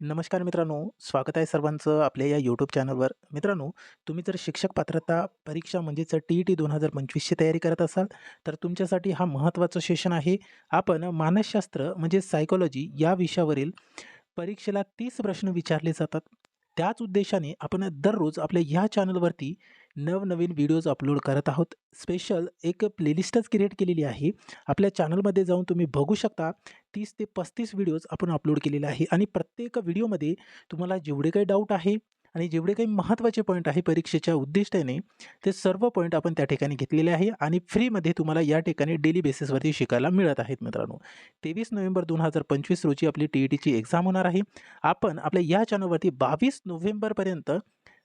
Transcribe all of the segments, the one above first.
नमस्कार मित्रांनो, स्वागत आहे सर्वांचं आपल्या या यूट्यूब चॅनलवर. मित्रांनो, तुम्ही जर शिक्षक पात्रता परीक्षा म्हणजेच टी-ई-टी दोन हजार पंचवीसची तयारी करत असाल, तर तुमच्यासाठी हा महत्त्वाचं सेशन आहे. आपण मानसशास्त्र म्हणजे सायकॉलॉजी या विषयावरील परीक्षेला तीस प्रश्न विचारले जातात. त्याच उद्देशाने आपण दररोज आपल्या ह्या चॅनलवरती नवनवीन व्हिडिओज अपलोड करत आहोत. स्पेशल एक प्लेलिस्टच क्रिएट केलेली आहे. आपल्या चॅनलमध्ये जाऊन तुम्ही बघू शकता तीस ते 35 व्हिडिओज आपण अपलोड केलेले आहे आणि प्रत्येक व्हिडिओमध्ये तुम्हाला जेवढे काही डाऊट आहे आणि जेवढे काही महत्त्वाचे पॉईंट आहे परीक्षेच्या उद्दिष्टाने, ते सर्व पॉईंट आपण त्या ठिकाणी घेतलेले आहे आणि फ्रीमध्ये तुम्हाला या ठिकाणी डेली बेसिसवरती शिकायला मिळत आहेत मित्रांनो. 23 नोव्हेंबर 2025 रोजी आपली टी-ई-टीची एक्झाम होणार आहे. आपण आपल्या या चॅनलवरती 22 नोव्हेंबरपर्यंत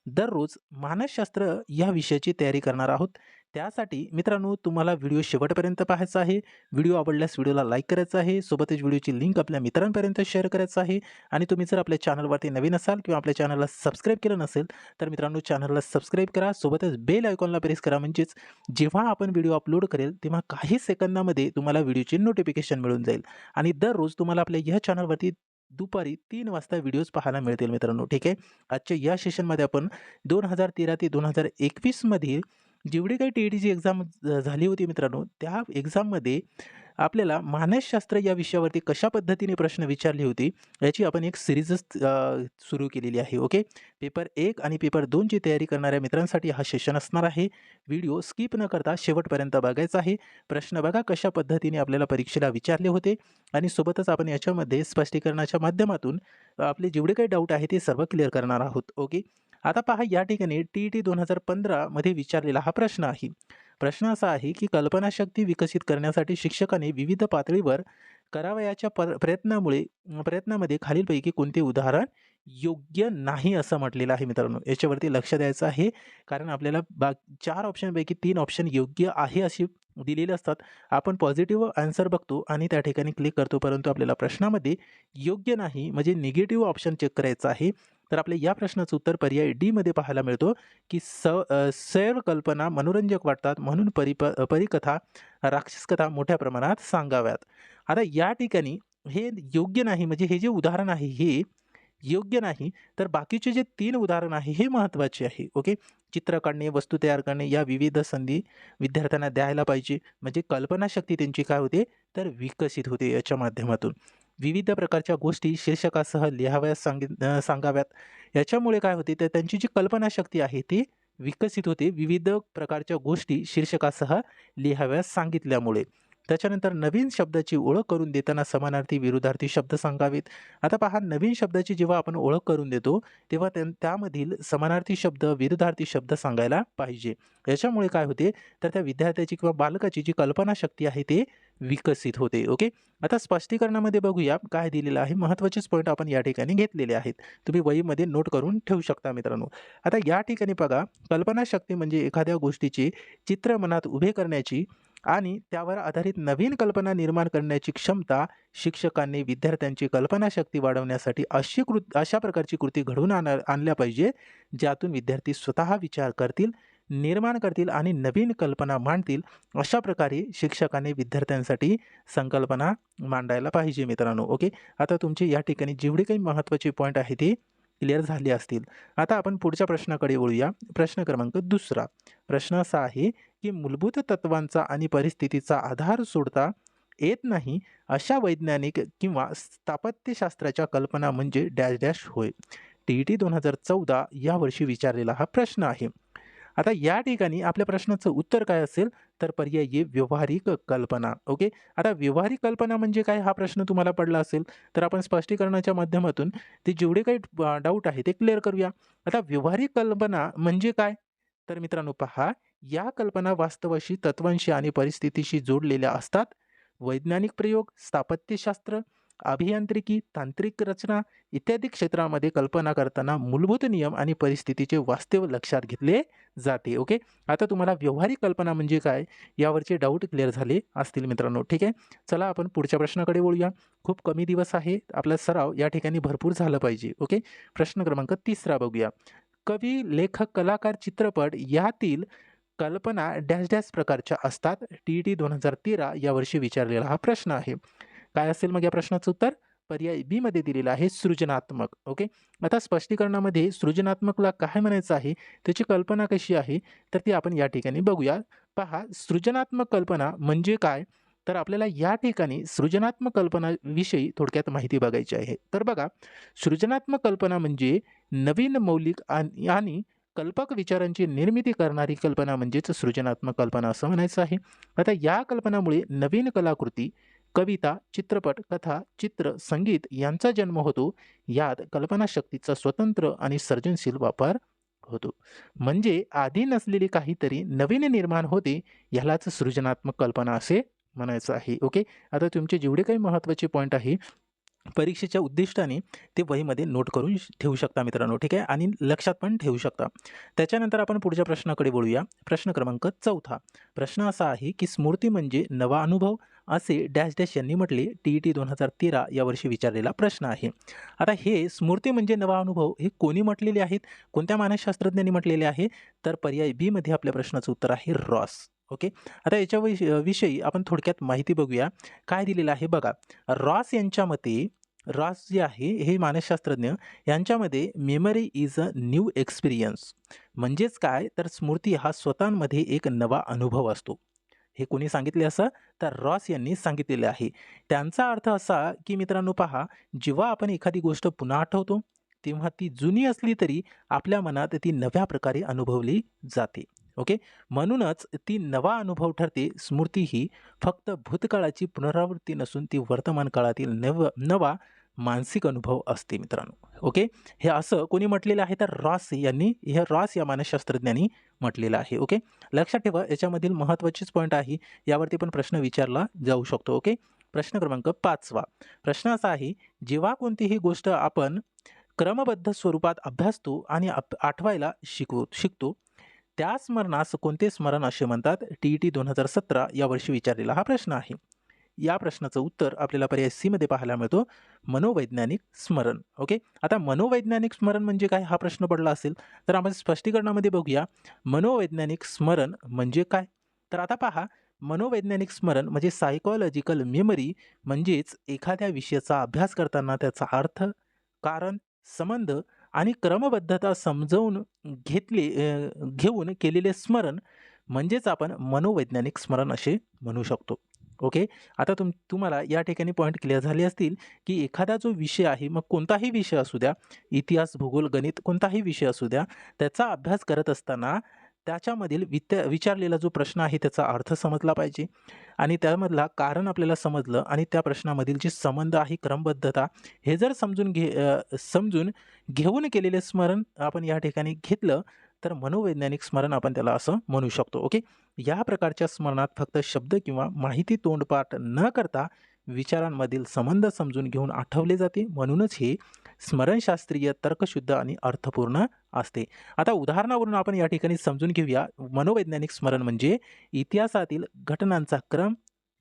दररोज मानसशास्त्र या विषयाची तयारी करणार आहोत. त्यासाठी मित्रांनो तुम्हाला व्हिडिओ शेवटपर्यंत पाहायचा आहे. व्हिडिओ आवडल्यास व्हिडिओला लाईक करायचा आहे. सोबतच व्हिडिओची लिंक आपल्या मित्रांपर्यंत शेअर करायचं आहे आणि तुम्ही जर आपल्या चॅनलवरती नवीन असाल किंवा आपल्या चॅनलला सबस्क्राईब केलं नसेल, तर मित्रांनो चॅनलला सबस्क्राईब करा. सोबतच बेल आयकॉनला प्रेस करा. म्हणजेच जेव्हा आपण व्हिडिओ अपलोड करेल, तेव्हा काही सेकंदामध्ये तुम्हाला व्हिडिओची नोटिफिकेशन मिळून जाईल आणि दररोज तुम्हाला आपल्या ह्या चॅनलवरती दुपारी तीन वाजता व्हिडिओज पाहायला मिळतील मित्रांनो. ठीक आहे. आजच्या या सेशनमध्ये आपण 2013 ते दोन हजार एकवीसमधील जेवढी काही टी-ई-टीची एक्झाम झाली होती मित्रांनो, त्या एक्झाममध्ये आपल्याला मानसशास्त्र या विषयावरती कशा पद्धतीने प्रश्न विचारले होते, याची आपण एक सिरीजच सुरू केलेली आहे. ओके. पेपर एक आणि पेपर दोनची तयारी करणाऱ्या मित्रांसाठी हा सेशन असणार आहे. व्हिडिओ स्किप न करता शेवटपर्यंत बघायचा आहे. प्रश्न बघा कशा पद्धतीने आपल्याला परीक्षेला विचारले होते आणि सोबतच आपण याच्यामध्ये स्पष्टीकरणाच्या माध्यमातून आपले जेवढे काही डाऊट आहे ते सर्व क्लिअर करणार आहोत. ओके. आता पहा या ठिकाणी टी-ई-टी दोन हजार पंधरामध्ये विचारलेला हा प्रश्न आहे. प्रश्न असा आहे की कल्पनाशक्ती विकसित करण्यासाठी शिक्षकाने विविध पातळीवर करावयाच्या पर प्रयत्नामुळे प्रयत्नामध्ये खालीलपैकी कोणते उदाहरण योग्य नाही असं म्हटलेलं आहे मित्रांनो. याच्यावरती लक्ष द्यायचं आहे. कारण आपल्याला बा चार ऑप्शनपैकी तीन ऑप्शन योग्य आहे अशी दिलेले असतात. आपण पॉझिटिव्ह आन्सर बघतो आणि त्या ठिकाणी क्लिक करतो. परंतु आपल्याला प्रश्नामध्ये योग्य नाही म्हणजे निगेटिव्ह ऑप्शन चेक करायचं आहे. तर आपल्या या प्रश्नाचं उत्तर पर्याय डी मध्ये पाहायला मिळतो की स सर्व सैर कल्पना मनोरंजक वाटतात म्हणून परिप परिकथा राक्षसकथा मोठ्या प्रमाणात सांगाव्यात. आता या ठिकाणी हे योग्य नाही म्हणजे हे जे उदाहरण आहे हे योग्य नाही. तर बाकीचे जे तीन उदाहरण आहे हे महत्त्वाचे आहे. ओके. चित्र काढणे, वस्तू तयार करणे या विविध संधी विद्यार्थ्यांना द्यायला पाहिजे. म्हणजे कल्पनाशक्ती त्यांची काय होते, तर विकसित होते याच्या माध्यमातून. विविध प्रकारच्या गोष्टी शीर्षकासह लिहाव्यास सांगित सांगाव्यात. याच्यामुळे काय होते, तर त्यांची जी कल्पनाशक्ती आहे ती विकसित होते. विविध प्रकारच्या गोष्टी शीर्षकासह लिहाव्यास सांगितल्यामुळे. त्याच्यानंतर नवीन शब्दाची ओळख करून देताना समानार्थी, विरुद्धार्थी शब्द सांगावेत. आता पहा नवीन शब्दाची जेव्हा आपण ओळख करून देतो, तेव्हा त्यामधील समानार्थी शब्द, विरुद्धार्थी शब्द सांगायला पाहिजे. याच्यामुळे काय होते, तर त्या विद्यार्थ्याची किंवा बालकाची जी कल्पनाशक्ती आहे ते विकसित होते. ओके. आता स्पष्टीकरणामध्ये बघूया काय दिलेलं आहे. महत्त्वाचेच पॉईंट आपण या ठिकाणी घेतलेले आहेत. तुम्ही वहीमध्ये नोट करून ठेवू शकता मित्रांनो. आता या ठिकाणी बघा कल्पनाशक्ती म्हणजे एखाद्या गोष्टीचे चित्र मनात उभे करण्याची आणि त्यावर आधारित नवीन कल्पना निर्माण करण्याची क्षमता शिक्षकांनी विद्यार्थ्यांची कल्पनाशक्ती वाढवण्यासाठी अशी कृत अशा प्रकारची कृती घडवून आणा आणल्या पाहिजे, ज्यातून विद्यार्थी स्वतः विचार करतील, निर्माण करतील आणि नवीन कल्पना मांडतील. अशा प्रकारे शिक्षकांनी विद्यार्थ्यांसाठी संकल्पना मांडायला पाहिजे मित्रांनो. ओके. आता तुमचे या ठिकाणी जेवढे काही महत्त्वाचे पॉईंट आहे ते क्लिअर झाले असतील. आता आपण पुढच्या प्रश्नाकडे वळूया. प्रश्न क्रमांक दुसरा प्रश्न असा आहे की मूलभूत तत्त्वांचा आणि परिस्थितीचा आधार सोडता येत नाही अशा वैज्ञानिक किंवा स्थापत्यशास्त्राच्या कल्पना म्हणजे डॅश डॅश होय. टी-ई-टी दोन हजार चौदा यावर्षी विचारलेला हा प्रश्न आहे. आता या ठिकाणी आपल्या प्रश्नाचं उत्तर काय असेल, तर पर्याय ए व्यवहारिक कल्पना. ओके. आता व्यवहारिक कल्पना म्हणजे काय हा प्रश्न तुम्हाला पडला असेल, तर आपण स्पष्टीकरणाच्या माध्यमातून ते जेवढे काही डाऊट आहे ते क्लिअर करूया. आता व्यवहारिक कल्पना म्हणजे काय? तर मित्रांनो पहा, या कल्पना वास्तवाशी, तत्त्वांशी आणि परिस्थितीशी जोडलेल्या असतात. वैज्ञानिक प्रयोग, स्थापत्यशास्त्र, अभियांत्रिकी, तांत्रिक रचना इत्यादी क्षेत्रामध्ये कल्पना करताना मूलभूत नियम आणि परिस्थितीचे वास्तव लक्षात घेतले जाते. ओके. आता तुम्हाला व्यावहारिक कल्पना म्हणजे काय, यावरचे डाऊट क्लिअर झाले असतील मित्रांनो. ठीक आहे. चला आपण पुढच्या प्रश्नाकडे बोलूया खूप कमी दिवस आहे. आपला सराव या ठिकाणी भरपूर झाला पाहिजे. ओके. प्रश्न क्रमांक तिसरा बघूया. कवी, लेखक, कलाकार, चित्रपट यातील कल्पना डॅश डॅश प्रकारच्या असतात. टी-ई-टी 2013 या वर्षी विचारलेला हा प्रश्न आहे. काय असेल मग या प्रश्नाचं उत्तर? पर्याय बी मध्ये दिलेला आहे सृजनात्मक. ओके? आता स्पष्टीकरणामध्ये सृजनात्मकला काय म्हणायचं आहे? त्याची कल्पना कशी आहे? तर ती आपण या ठिकाणी बघूया. पहा सृजनात्मक कल्पना म्हणजे काय? तर आपल्याला या ठिकाणी सृजनात्मक कल्पनाविषयी थोडक्यात माहिती बघायची आहे. तर बघा सृजनात्मक कल्पना म्हणजे नवीन मौलिक आणि आणि कल्पक विचारांची निर्मिती करणारी कल्पना म्हणजेच सृजनात्मक कल्पना असं म्हणायचं आहे. आता या कल्पनामुळे नवीन कलाकृती कविता चित्रपट कथा चित्र संगीत यांचा जन्म होतो. यात कल्पनाशक्तीचा स्वतंत्र आणि सर्जनशील वापर होतो. म्हणजे आधी नसलेली काहीतरी नवीन निर्माण होते ह्यालाच सृजनात्मक कल्पना असे म्हणायचं आहे. ओके? आता तुमचे जेवढे काही महत्त्वाचे पॉईंट आहे परीक्षेच्या उद्दिष्टाने ते वहीमध्ये नोट करून ठेवू शकता मित्रांनो ठीक आहे? आणि लक्षात पण ठेवू शकता. त्याच्यानंतर आपण पुढच्या प्रश्नाकडे बोलूया प्रश्न क्रमांक चौथा. प्रश्न असा आहे की स्मृती म्हणजे नवा अनुभव असे डॅश डॅश यांनी म्हटले टी ई टी दोन हजार तेरा यावर्षी विचारलेला प्रश्न आहे. आता हे स्मृती म्हणजे नवा अनुभव हे कोणी म्हटलेले आहेत? कोणत्या मानसशास्त्रज्ञांनी म्हटलेले आहे? तर पर्याय बीमध्ये आपल्या प्रश्नाचं उत्तर आहे रॉस. ओके? आता याच्या विष- विषयी आपण थोडक्यात माहिती बघूया. काय दिलेलं आहे बघा. रॉस यांच्या मते रॉस जे आहे हे मानसशास्त्रज्ञ यांच्यामध्ये memory is a new experience म्हणजेच काय? तर स्मृती हा स्वतःमध्ये एक नवा अनुभव असतो. हे कोणी सांगितले असं? तर रॉस यांनी सांगितलेले आहे. त्यांचा अर्थ असा की मित्रांनो पहा जेव्हा आपण एखादी गोष्ट पुन्हा आठवतो तेव्हा ती जुनी असली तरी आपल्या मनात ती नव्या प्रकारे अनुभवली जाते. ओके? म्हणूनच ती नवा अनुभव ठरते. स्मृती ही फक्त भूतकाळाची पुनरावृत्ती नसून ती वर्तमान काळातील नव नवा मानसिक अनुभव असते मित्रांनो. ओके? हे असं कोणी म्हटलेलं आहे? तर रॉस यांनी हे रॉस या मानसशास्त्रज्ञांनी म्हटलेलं आहे. ओके? लक्षात ठेवा याच्यामधील महत्त्वाचीच पॉईंट आहे यावरती पण प्रश्न विचारला जाऊ शकतो. ओके? प्रश्न क्रमांक पाचवा. प्रश्न असा आहे जेव्हा कोणतीही गोष्ट आपण क्रमबद्ध स्वरूपात अभ्यासतो आणि आठवायला शिकू शिकतो त्या स्मरणास कोणते स्मरण असे म्हणतात? टी ई टी दोन हजार सतरा यावर्षी विचारलेला हा प्रश्न आहे. या प्रश्नाचं उत्तर आपल्याला पर्याय सीमध्ये पाहायला मिळतो. मनोवैज्ञानिक स्मरण. ओके आता मनोवैज्ञानिक स्मरण म्हणजे काय? हा प्रश्न पडला असेल. तर आपण स्पष्टीकरणामध्ये बघूया. मनोवैज्ञानिक स्मरण म्हणजे काय? तर आता पहा. मनोवैज्ञानिक स्मरण म्हणजे सायकोलॉजिकल मेमरी म्हणजेच एखाद्या विषयाचा अभ्यास करताना त्याचा अर्थ कारण संबंध आणि क्रमबद्धता समजवून घेतले घेऊन केलेले स्मरण म्हणजेच आपण मनोवैज्ञानिक स्मरण असे म्हणू शकतो. ओके? आता तुम तुम्हाला या ठिकाणी पॉईंट क्लिअर झाले असतील की एखादा जो विषय आहे मग कोणताही विषय असू द्या इतिहास भूगोल गणित कोणताही विषय असू द्या त्याचा अभ्यास करत असताना त्याच्यामधील वित विचारलेला जो प्रश्न आहे त्याचा अर्थ समजला पाहिजे. आणि त्यामधला कारण आपल्याला समजलं आणि त्या प्रश्नामधील जे संबंध आहे क्रमबद्धता हे जर समजून घे समजून घेऊन केलेले स्मरण आपण या ठिकाणी घेतलं तर मनोवैज्ञानिक स्मरण आपण त्याला असं म्हणू शकतो ओके? या प्रकारच्या स्मरणात फक्त शब्द किंवा माहिती तोंडपाठ न करता विचारांमधील संबंध समजून घेऊन आठवले जाते. म्हणूनच हे स्मरणशास्त्रीय तर्कशुद्ध आणि अर्थपूर्ण असते. आता उदाहरणावरून आपण या ठिकाणी समजून घेऊया. मनोवैज्ञानिक स्मरण म्हणजे इतिहासातील घटनांचा क्रम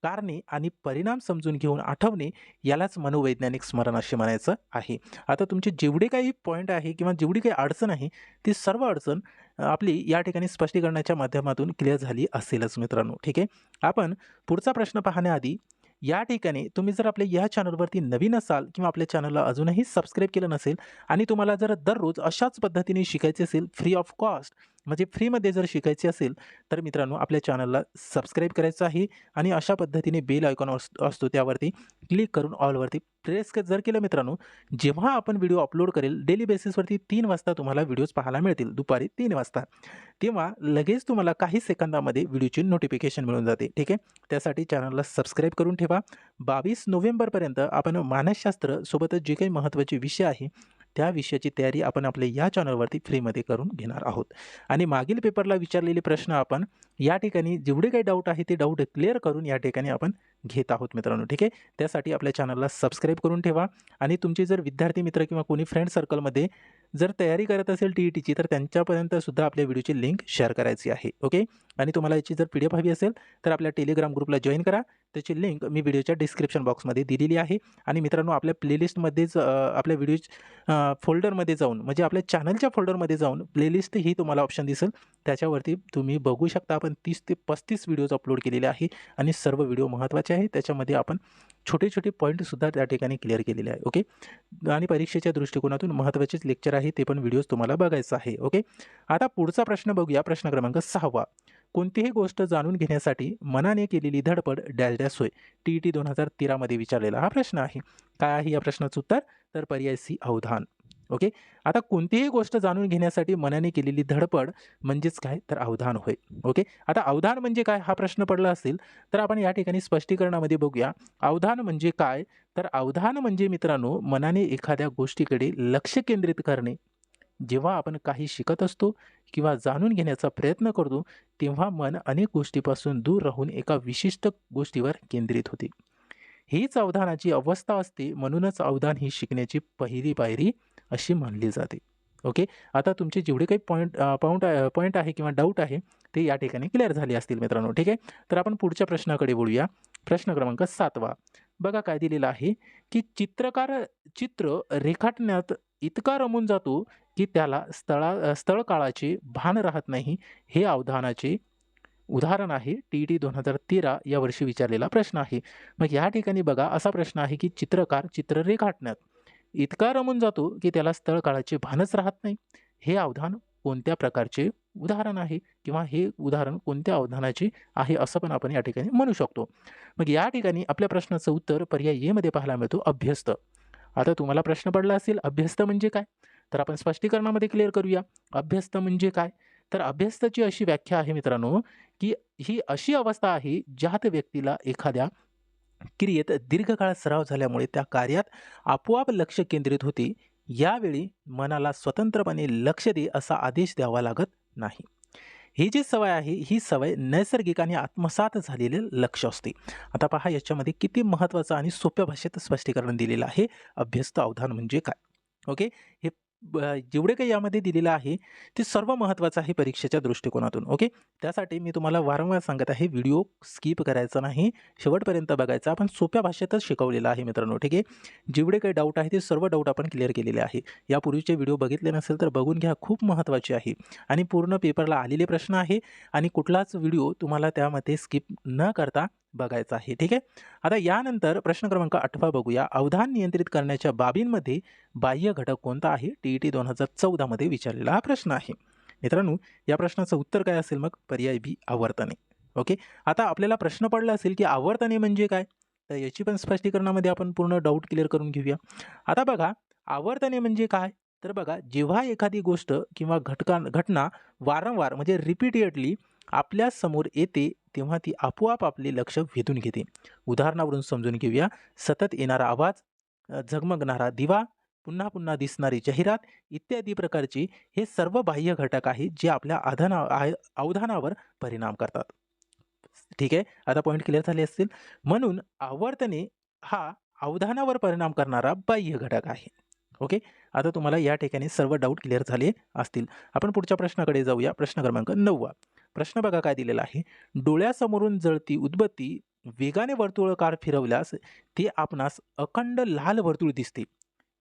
कारणे आणि परिणाम समजून घेऊन आठवणे यालाच मनोवैज्ञानिक स्मरण असे म्हणायचं आहे. आता तुमचे जेवढे काही पॉईंट आहे किंवा जेवढी काही अडचण आहे ती सर्व अडचण आपली या ठिकाणी स्पष्टीकरणाच्या माध्यमातून क्लिअर झाली असेलच मित्रांनो. ठीक आहे? आपण पुढचा प्रश्न पाहण्याआधी या ठिकाणी तुम्ही जर आपल्या या चॅनलवरती नवीन असाल किंवा आपल्या चॅनलला अजूनही सबस्क्राईब केलं नसेल आणि तुम्हाला जर दररोज अशाच पद्धतीने शिकायचे असेल फ्री ऑफ कॉस्ट म्हणजे फ्रीमध्ये जर शिकायचे असेल तर मित्रांनो आपल्या चॅनलला सबस्क्राईब करायचं आहे आणि अशा पद्धतीने बेल आयकॉन असतो त्यावरती क्लिक करून ऑलवरती प्रेस जर केलं मित्रांनो जेव्हा आपण व्हिडिओ अपलोड करेल डेली बेसिसवरती तीन वाजता तुम्हाला व्हिडिओज पाहायला मिळतील दुपारी तीन वाजता. तेव्हा लगेच तुम्हाला काही सेकंदामध्ये व्हिडिओची नोटिफिकेशन मिळून जाते ठीक आहे? त्यासाठी चॅनलला सबस्क्राईब करून ठेवा. बावीस नोव्हेंबरपर्यंत आपण मानसशास्त्र सोबतच जे काही महत्त्वाचे विषय आहे त्या विषयाची तयारी आपण आपल्या या चॅनलवरती फ्रीमध्ये करून घेणार आहोत. आणि मागील पेपरला विचारलेले प्रश्न आपण या ठिकाणी जेवढे काही डाऊट आहे ते डाऊट क्लिअर करून या ठिकाणी आपण घेत आहोत मित्रांनो. ठीक आहे? त्यासाठी आपल्या चॅनलला सबस्क्राईब करून ठेवा. आणि तुमचे जर विद्यार्थी मित्र किंवा कोणी फ्रेंड सर्कलमध्ये जर तयारी करत असेल टी ई टीची तर त्यांच्यापर्यंत सुद्धा आपल्या व्हिडिओची लिंक शेअर करायची आहे ओके? आणि तुम्हाला याची जर पी डी एफ हवी असेल तर आपल्या टेलिग्राम ग्रुपला जॉईन करा. त्याची लिंक मी व्हिडिओच्या डिस्क्रिप्शन बॉक्समध्ये दिलेली आहे. आणि मित्रांनो आपल्या प्लेलिस्टमध्येच आपल्या व्हिडिओ फोल्डरमध्ये जाऊन म्हणजे आपल्या चॅनलच्या फोल्डरमध्ये जाऊन प्लेलिस्ट ही तुम्हाला ऑप्शन दिसेल. त्याच्यावरती तुम्ही बघू शकता आपण तीस ते पस्तीस व्हिडिओज अपलोड केलेले आहे. आणि सर्व व्हिडिओ महत्त्वाचे आहे त्याच्यामध्ये आपण छोटे छोटे पॉईंटसुद्धा त्या ठिकाणी क्लिअर केलेले आहे ओके आणि परीक्षेच्या दृष्टिकोनातून महत्त्वाचेच लेक्चर आहे ते पण व्हिडिओज तुम्हाला बघायचं आहे ओके आता पुढचा प्रश्न बघूया प्रश्न क्रमांक सहावा. कोणतीही गोष्ट जाणून घेण्यासाठी मनाने केलेली धडपड डॅश डॅश होय टी ई टी दोन हजार तेरामध्ये विचारलेला हा प्रश्न आहे. काय आहे या प्रश्नाचं उत्तर? तर पर्याय सी अवधान. ओके? आता कोणतीही गोष्ट जाणून घेण्यासाठी मनाने केलेली धडपड म्हणजेच काय? तर अवधान होय. ओके? आता अवधान म्हणजे काय? हा प्रश्न पडला असेल तर आपण या ठिकाणी स्पष्टीकरणामध्ये बघूया. अवधान म्हणजे काय? तर अवधान म्हणजे मित्रांनो मनाने एखाद्या गोष्टीकडे लक्ष केंद्रित करणे. जेव्हा आपण काही शिकत असतो किंवा जाणून घेण्याचा प्रयत्न करतो तेव्हा मन अनेक गोष्टीपासून दूर राहून एका विशिष्ट गोष्टीवर केंद्रित होते. हीच अवधानाची अवस्था असते. म्हणूनच अवधान ही शिकण्याची पहिली पायरी अशी मानली जाते. ओके? आता तुमचे जेवढे काही पॉईंट पॉईंट पॉईंट आहे किंवा डाऊट आहे ते या ठिकाणी क्लिअर झाले असतील मित्रांनो. ठीक आहे? तर आपण पुढच्या प्रश्नाकडे बोलूया. प्रश्न क्रमांक सातवा. बघा काय दिलेलं आहे की चित्रकार चित्र रेखाटण्यात इतका रमून जातो की त्याला स्थळा स्थळकाळाचे भान राहत नाही हे अवधानाचे उदाहरण आहे. टी टी दोन हजार तेरा या वर्षी विचारलेला प्रश्न आहे. मग या ठिकाणी बघा असा प्रश्न आहे की चित्रकार चित्र रेखाटण्यात इतका रमून जातो की त्याला स्थळ काळाचे भानच राहत नाही. हे अवधान कोणत्या प्रकारचे उदाहरण आहे? किंवा हे उदाहरण कोणत्या अवधानाचे आहे? असं पण आपण या ठिकाणी म्हणू शकतो. मग या ठिकाणी आपल्या प्रश्नाचं उत्तर पर्याय एमध्ये पाहायला मिळतो अभ्यस्त. आता तुम्हाला प्रश्न पडला असेल अभ्यस्त म्हणजे काय? तर आपण स्पष्टीकरणामध्ये क्लिअर करूया. अभ्यस्त म्हणजे काय? तर अभ्यस्तची अशी व्याख्या आहे मित्रांनो की ही अशी अवस्था आहे ज्यात व्यक्तीला एखाद्या क्रियेत दीर्घकाळ सराव झाल्यामुळे त्या कार्यात आपोआप लक्ष केंद्रित होते. यावेळी मनाला स्वतंत्रपणे लक्ष दे असा आदेश द्यावा लागत नाही. ही जी सवय आहे ही सवय नैसर्गिक आणि आत्मसात झालेले लक्ष असते. आता पहा याच्यामध्ये किती महत्त्वाचं आणि सोप्या भाषेत स्पष्टीकरण दिलेलं आहे. अभ्यस्त अवधान म्हणजे काय? ओके? हे जेवढे काही यामध्ये दिलेलं आहे ते सर्व महत्त्वाचं आहे परीक्षेच्या दृष्टिकोनातून ओके? त्यासाठी मी तुम्हाला वारंवार सांगत आहे व्हिडिओ स्किप करायचा नाही. शेवटपर्यंत बघायचा. आपण सोप्या भाषेतच शिकवलेलं आहे मित्रांनो ठीक आहे? जेवढे काही डाऊट आहे ते सर्व डाऊट आपण क्लिअर केलेले आहे. यापूर्वीचे व्हिडिओ बघितले नसेल तर बघून घ्या खूप महत्त्वाचे आहे. आणि पूर्ण पेपरला आलेले प्रश्न आहे आणि कुठलाच व्हिडिओ तुम्हाला त्यामध्ये स्किप न करता बघायचा आहे. ठीक आहे? आता यानंतर प्रश्न क्रमांक आठवा बघूया. अवधान नियंत्रित करण्याच्या बाबींमध्ये बाह्य घटक कोणता आहे? टी ई टी दोन हजार चौदामध्ये विचारलेला हा प्रश्न आहे. मित्रांनो या प्रश्नाचं उत्तर काय असेल मग? पर्याय बी आवर्तने. ओके? आता आपल्याला प्रश्न पडला असेल की आवर्तने म्हणजे काय? तर याची पण स्पष्टीकरणामध्ये आपण पूर्ण डाऊट क्लिअर करून घेऊया. आता बघा आवर्तने म्हणजे काय? तर बघा जेव्हा एखादी गोष्ट किंवा घटका घटना वारंवार म्हणजे रिपीटेडली आपल्यासमोर येते तेव्हा ती आपोआप आपले लक्ष वेधून घेते. उदाहरणावरून समजून घेऊया. सतत येणारा आवाज झगमगणारा दिवा पुन्हा पुन्हा दिसणारी जाहिरात इत्यादी प्रकारचे हे सर्व बाह्य घटक आहेत जे आपल्या आधाना अवधानावर परिणाम करतात. ठीक आहे? आता पॉईंट क्लिअर झाले असतील? म्हणून आवर्तने हा अवधानावर परिणाम करणारा बाह्य घटक आहे. ओके? आता तुम्हाला या ठिकाणी सर्व डाऊट क्लिअर झाले असतील. आपण पुढच्या प्रश्नाकडे जाऊया. प्रश्न क्रमांक नववा. प्रश्न बघा काय दिलेला आहे. डोळ्यासमोरून जळती उद्बत्ती वेगाने वर्तुळकार फिरवल्यास ते आपणास अखंड लाल वर्तुळ दिसते.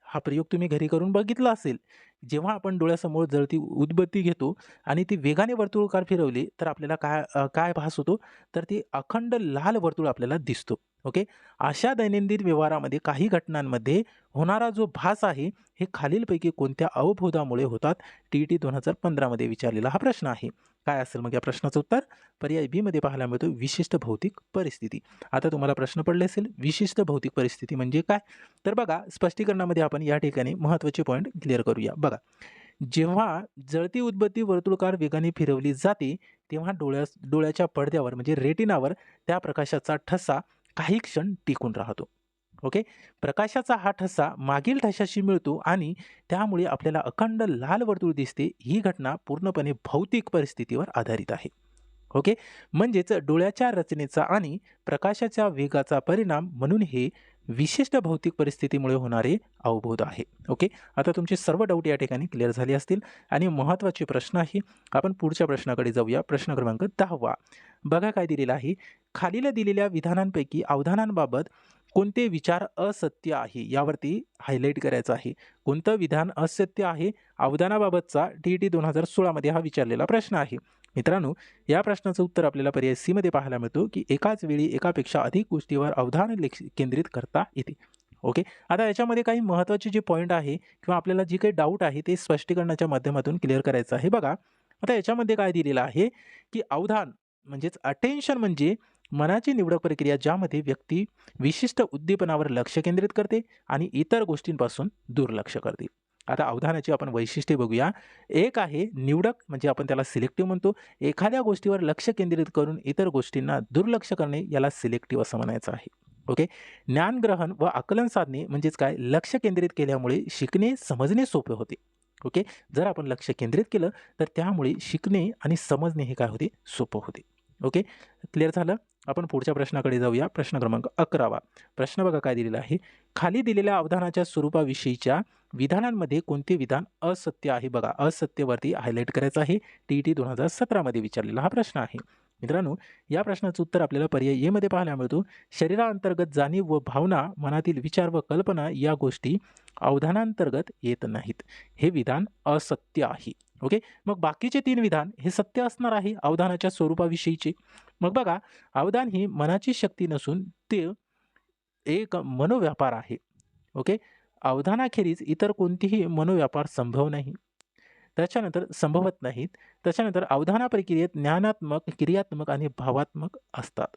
हा प्रयोग तुम्ही घरी करून बघितला असेल. जेव्हा आपण डोळ्यासमोर जळती उद्बत्ती घेतो आणि ती वेगाने वर्तुळकार फिरवली तर आपल्याला काय काय भास होतो? तर ती अखंड लाल वर्तुळ आपल्याला दिसतो. ओके? अशा दैनंदिन व्यवहारामध्ये काही घटनांमध्ये होणारा जो भास आहे हे खालीलपैकी कोणत्या अवबोधामुळे होतात? टी टी दोन हजार पंधरामध्ये विचारलेला हा प्रश्न आहे. काय असेल मग या प्रश्नाचं उत्तर? पर्याय बीमध्ये पाहायला मिळतो विशिष्ट भौतिक परिस्थिती. आता तुम्हाला प्रश्न पडले असेल विशिष्ट भौतिक परिस्थिती म्हणजे काय? तर बघा स्पष्टीकरणामध्ये आपण या ठिकाणी महत्त्वाचे पॉईंट क्लिअर करूया. बघा जेव्हा जळती उद्बत्ती वर्तुळकार वेगाने फिरवली जाते तेव्हा डोळ्या डोळ्याच्या पडद्यावर म्हणजे रेटिनावर त्या प्रकाशाचा ठसा काही क्षण टिकून राहतो. ओके प्रकाशाचा हा ठसा मागील ठशाशी मिळतो आणि त्यामुळे आपल्याला अखंड लाल वर्तुळ दिसते. ही घटना पूर्णपणे भौतिक परिस्थितीवर आधारित आहे. ओके म्हणजेच डोळ्याच्या रचनेचा आणि प्रकाशाच्या वेगाचा परिणाम म्हणून हे विशिष्ट भौतिक परिस्थितीमुळे होणारे अवबोध आहे. ओके आता तुमचे सर्व डाऊट या ठिकाणी क्लिअर झाले असतील. आणि महत्त्वाचे प्रश्न आहे आपण पुढच्या प्रश्नाकडे जाऊया. प्रश्न क्रमांक दहावा. बघा काय दिलेला आहे. खालील दिलेल्या विधानांपैकी अवधानांबाबत कोणते विचार असत्य आहे? यावरती हायलाईट करायचं आहे. कोणतं विधान असत्य आहे? अवधानाबाबतचा टी टी दोन हजार सोळामध्ये हा विचारलेला प्रश्न आहे. मित्रांनो या प्रश्नाचं उत्तर आपल्याला पर्याय सीमध्ये पाहायला मिळतो की एकाच वेळी एकापेक्षा अधिक गोष्टीवर अवधान लेख केंद्रित करता येते. ओके? आता याच्यामध्ये काही महत्त्वाचे जे पॉईंट आहे किंवा आपल्याला जी काही डाऊट आहे ते स्पष्टीकरणाच्या माध्यमातून क्लिअर करायचं आहे. बघा आता याच्यामध्ये काय दिलेलं आहे की अवधान म्हणजेच अटेन्शन म्हणजे मनाची निवडक प्रक्रिया ज्यामध्ये व्यक्ती विशिष्ट उद्दीपनावर लक्ष केंद्रित करते आणि इतर गोष्टींपासून दुर्लक्ष करते. आता अवधानाची आपण वैशिष्ट्ये बघूया. एक आहे निवडक म्हणजे आपण त्याला सिलेक्टिव्ह म्हणतो. एखाद्या गोष्टीवर लक्ष केंद्रित करून इतर गोष्टींना दुर्लक्ष करणे याला सिलेक्टिव्ह असं म्हणायचं आहे. ओके? ज्ञानग्रहण व आकलन साधणे म्हणजेच काय? लक्ष केंद्रित केल्यामुळे शिकणे समजणे सोपे होते. ओके? जर आपण लक्ष केंद्रित केलं तर त्यामुळे शिकणे आणि समजणे हे काय होते? सोपं होते. ओके? क्लिअर झालं? आपण पुढच्या प्रश्नाकडे जाऊया. प्रश्न क्रमांक अकरावा. प्रश्न बघा काय दिलेला आहे. खाली दिलेल्या अवधानाच्या स्वरूपाविषयीच्या विधानांमध्ये कोणते विधान असत्य आहे बघा. असत्यवरती हायलाईट करायचं आहे. टी टी दोन हजार सतरामध्ये विचारलेला हा प्रश्न आहे. मित्रांनो या प्रश्नाचं उत्तर आपल्याला पर्याय एमध्ये पाहायला मिळतो. शरीराअंतर्गत जाणीव व भावना मनातील विचार व कल्पना या गोष्टी अवधानांतर्गत येत नाहीत. हे विधान असत्य आहे. ओके? मग बाकीचे तीन विधान हे सत्य असणार आहे अवधानाच्या स्वरूपाविषयीचे. मग बघा अवधान ही मनाची शक्ती नसून ते एक मनोव्यापार आहे. ओके? अवधानाखेरीज इतर कोणतीही मनोव्यापार संभव नाही. त्याच्यानंतर संभवत नाहीत. त्याच्यानंतर अवधाना प्रक्रियेत ज्ञानात्मक क्रियात्मक आणि भावात्मक असतात.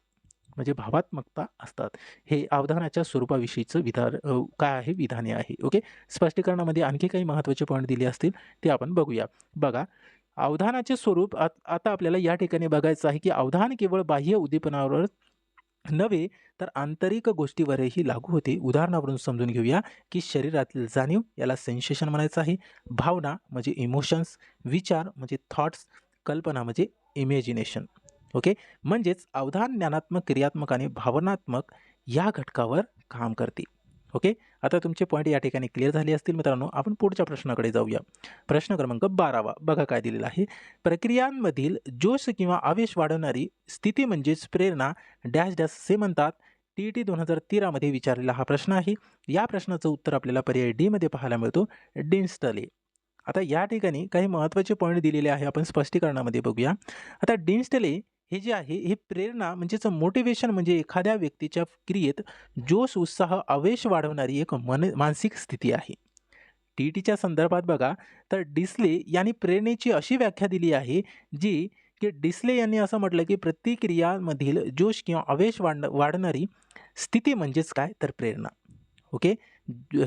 म्हणजे भावात्मकता असतात. हे अवधानाच्या स्वरूपाविषयीचं विधान काय आहे? विधाने आहे. ओके? स्पष्टीकरणामध्ये आणखी काही महत्त्वाचे पॉईंट दिले असतील ते आपण बघूया. बघा अवधानाचे स्वरूप आता आपल्याला या ठिकाणी बघायचं आहे की अवधान केवळ बाह्य उद्दीपनावर नव्हे तर आंतरिक गोष्टीवरही लागू होते. उदाहरणावरून समजून घेऊया की शरीरातील जाणीव याला सेन्सेशन म्हणायचं आहे. भावना म्हणजे इमोशन्स विचार म्हणजे थॉट्स कल्पना म्हणजे इमॅजिनेशन ओके? म्हणजेच अवधान ज्ञानात्मक क्रियात्मक आणि भावनात्मक या घटकावर काम करते. ओके? आता तुमचे पॉईंट या ठिकाणी क्लिअर झाले असतील मित्रांनो. आपण पुढच्या प्रश्नाकडे जाऊया. प्रश्न क्रमांक बारावा. बघा काय दिलेला आहे. प्रक्रियांमधील जोश किंवा आवेश वाढवणारी स्थिती म्हणजेच प्रेरणा डॅश डॅश असे म्हणतात. टी टी दोन हजार तेरामध्ये विचारलेला हा प्रश्न आहे. या प्रश्नाचं उत्तर आपल्याला पर्याय डीमध्ये पाहायला मिळतो. डिन्स्टले. आता या ठिकाणी काही महत्त्वाचे पॉईंट दिलेले आहे. आपण स्पष्टीकरणामध्ये बघूया. आता डिन्स्टले हे जे आहे हे प्रेरणा म्हणजेच मोटिवेशन म्हणजे एखाद्या व्यक्तीच्या क्रियेत जोश उत्साह आवेश वाढवणारी एक मन मानसिक स्थिती आहे. टी टीच्या संदर्भात बघा तर डिस्ले यांनी प्रेरणेची अशी व्याख्या दिली आहे जी की डिस्ले यांनी असं म्हटलं की प्रतिक्रियांमधील जोश किंवा आवेश वाढ वाढणारी स्थिती म्हणजेच काय? तर प्रेरणा. ओके?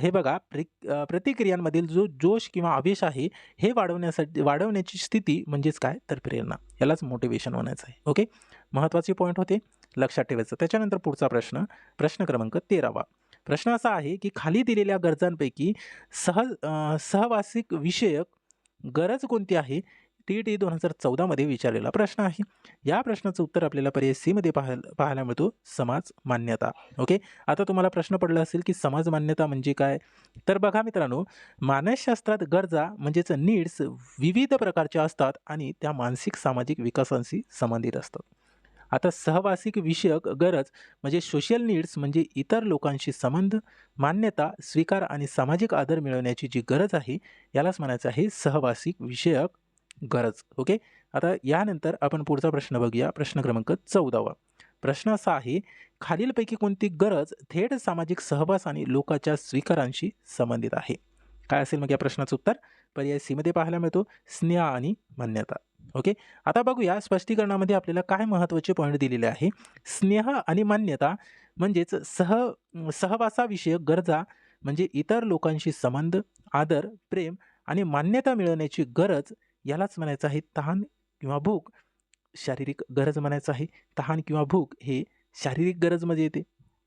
हे बघा प्रि प्रतिक्रियांमधील जो जोश किंवा आवेश आहे हे वाढवण्यासाठी वाढवण्याची स्थिती म्हणजेच काय? तर प्रेरणा. यालाच मोटिवेशन म्हणायचं आहे. ओके महत्त्वाचे पॉईंट होते. लक्षात ठेवायचं. त्याच्यानंतर पुढचा प्रश्न. प्रश्न क्रमांक तेरावा. प्रश्न असा आहे की खाली दिलेल्या गरजांपैकी सह सहवासिक विषयक गरज कोणती आहे? टी टी दोन हजार चौदामध्ये विचारलेला प्रश्न आहे. या प्रश्नाचं उत्तर आपल्याला पर्याय सीमध्ये पाहायला पाहायला मिळतो समाज मान्यता. ओके आता तुम्हाला प्रश्न पडला असेल की समाज मान्यता म्हणजे काय? तर बघा मित्रांनो मानसशास्त्रात गरजा म्हणजेच नीड्स विविध प्रकारच्या असतात आणि त्या मानसिक सामाजिक विकासांशी संबंधित असतात. आता सहवासिक विषयक गरज म्हणजे सोशल नीड्स म्हणजे इतर लोकांशी संबंध मान्यता स्वीकार आणि सामाजिक आदर मिळवण्याची जी गरज आहे यालाच म्हणायचं आहे सहवासिक विषयक गरज. ओके? आता यानंतर आपण पुढचा प्रश्न बघूया. प्रश्न क्रमांक चौदावा. प्रश्न असा आहे खालीलपैकी कोणती गरज थेट सामाजिक सहवास आणि लोकांच्या स्वीकारांशी संबंधित आहे? काय असेल मग या प्रश्नाचं उत्तर? पर्याय सीमध्ये पाहायला मिळतो. स्नेह आणि मान्यता. ओके? आता बघूया स्पष्टीकरणामध्ये आपल्याला काय महत्त्वाचे पॉईंट दिलेले आहे. स्नेह आणि मान्यता म्हणजेच सह सहवासाविषयक गरजा म्हणजे इतर लोकांशी संबंध आदर प्रेम आणि मान्यता मिळवण्याची गरज यालाच म्हणायचं आहे तहान किंवा भूक. शारीरिक गरज म्हणायचं आहे तहान किंवा भूक हे शारीरिक गरजमध्ये येते.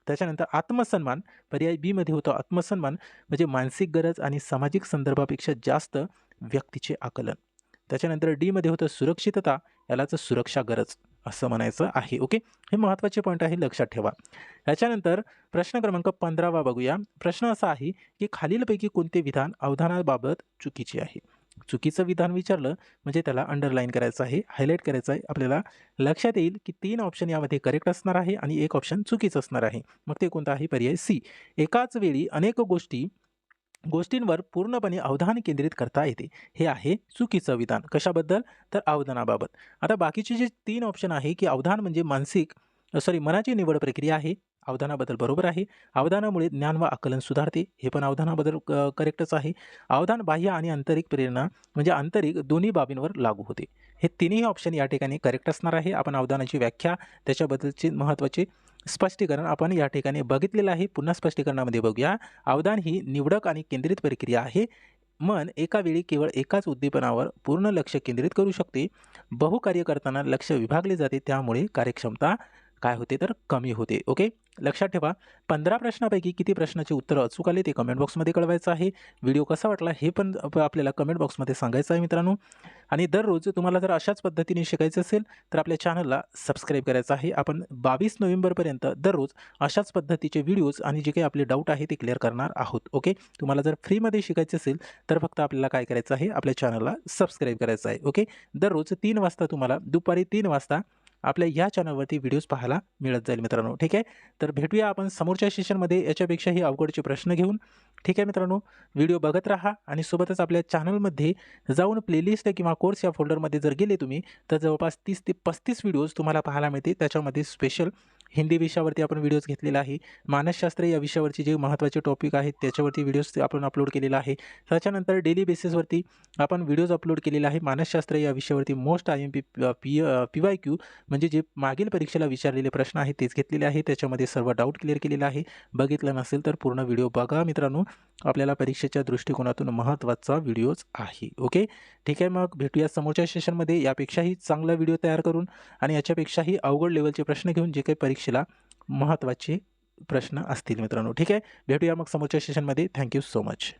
त्याच्यानंतर आत्मसन्मान पर्याय बीमध्ये होतं आत्मसन्मान म्हणजे मानसिक गरज आणि सामाजिक संदर्भापेक्षा जास्त व्यक्तीचे आकलन. त्याच्यानंतर डीमध्ये होतं सुरक्षितता यालाच सुरक्षा गरज असं म्हणायचं आहे. ओके? हे महत्त्वाचे पॉईंट आहे लक्षात ठेवा. याच्यानंतर प्रश्न क्रमांक पंधरावा बघूया. प्रश्न असा आहे की खालीलपैकी कोणते विधान अवधानाबाबत चुकीचे आहे? चुकीचं विधान विचारलं म्हणजे त्याला अंडरलाईन करायचं आहे हायलाईट करायचं आहे. आपल्याला लक्षात येईल की तीन ऑप्शन यामध्ये करेक्ट असणार आहे आणि एक ऑप्शन चुकीचं असणार आहे. मग ते कोणतं आहे? पर्याय सी एकाच वेळी अनेक गोष्टी गोष्टींवर पूर्णपणे अवधान केंद्रित करता येते. हे आहे चुकीचं विधान. कशाबद्दल? तर अवधानाबाबत. आता बाकीचे जे तीन ऑप्शन आहे की अवधान म्हणजे मानसिक सॉरी मनाची निवड प्रक्रिया आहे. अवधानाबद्दल बरोबर आहे. अवधानामुळे ज्ञान व आकलन सुधारते. हे पण अवधानाबद्दल करेक्टच आहे. अवधान बाह्य आणि आंतरिक प्रेरणा म्हणजे आंतरिक दोन्ही बाबींवर लागू होते. हे तिन्ही ऑप्शन या ठिकाणी करेक्ट असणार आहे. आपण अवधानाची व्याख्या त्याच्याबद्दलचे महत्त्वाचे स्पष्टीकरण आपण या ठिकाणी बघितलेलं आहे. पुन्हा स्पष्टीकरणामध्ये बघूया. अवधान ही निवडक आणि केंद्रित प्रक्रिया आहे. मन एका वेळी केवळ एकाच उद्दीपनावर पूर्ण लक्ष केंद्रित करू शकते. बहुकार्य करताना लक्ष विभागले जाते. त्यामुळे कार्यक्षमता काय होते तर कमी होते. ओके? लक्षात ठेवा पंधरा प्रश्नापैकी किती प्रश्नाचे उत्तर अचूक आली ते कमेंट बॉक्समध्ये कळवायचं आहे. व्हिडिओ कसा वाटला हे पण आपल्याला कमेंट बॉक्समध्ये सांगायचं आहे मित्रांनो. आणि दररोज तुम्हाला जर अशाच पद्धतीने शिकायचं असेल तर आपल्या चॅनलला सबस्क्राईब करायचं आहे. आपण बावीस नोव्हेंबरपर्यंत दररोज अशाच पद्धतीचे व्हिडिओज आणि जे काही आपले डाऊट आहे ते क्लिअर करणार आहोत. ओके तुम्हाला जर फ्रीमध्ये शिकायचं असेल तर फक्त आपल्याला काय करायचं आहे? आपल्या चॅनलला सबस्क्राईब करायचं आहे. ओके दररोज तीन वाजता तुम्हाला दुपारी तीन वाजता आपल्या या चॅनलवरती व्हिडिओज पाहायला मिळत जाईल मित्रांनो. ठीक आहे? तर भेटूया आपण समोरच्या सेशनमध्ये याच्यापेक्षाही अवघडचे प्रश्न घेऊन. ठीक आहे मित्रांनो? व्हिडिओ बघत राहा आणि सोबतच आपल्या चॅनलमध्ये जाऊन प्लेलिस्ट किंवा कोर्स या फोल्डरमध्ये जर गेले तुम्ही तर जवळपास तीस ते पस्तीस व्हिडिओज तुम्हाला पाहायला मिळते त्याच्यामध्ये स्पेशल हिंदी विषयावरती आपण व्हिडिओज घेतलेला आहे. मानसशास्त्र या विषयावरचे जे महत्त्वाचे टॉपिक आहेत त्याच्यावरती व्हिडिओज आपण अपलोड केलेला आहे. त्याच्यानंतर डेली बेसिसवरती आपण व्हिडिओज अपलोड केलेला आहे. मानसशास्त्र या विषयावरती most I M P P P Y Q म्हणजे जे मागील परीक्षेला विचारलेले प्रश्न आहेत तेच घेतलेले आहे. त्याच्यामध्ये सर्व डाऊट क्लिअर केलेला आहे. बघितलं नसेल तर पूर्ण व्हिडिओ बघा मित्रांनो. आपल्याला परीक्षेच्या दृष्टिकोनातून महत्त्वाचा व्हिडिओज आहे. ओके ठीक आहे मग भेटूया समोरच्या सेशनमध्ये यापेक्षाही चांगला व्हिडिओ तयार करून आणि याच्यापेक्षाही अवघड लेवलचे प्रश्न घेऊन जे काही परीक्षा परीक्षेला महत्त्वाचे प्रश्न असतील मित्रांनो. ठीक आहे? भेटूया मग समोरच्या सेशनमध्ये थँक्यू सो मच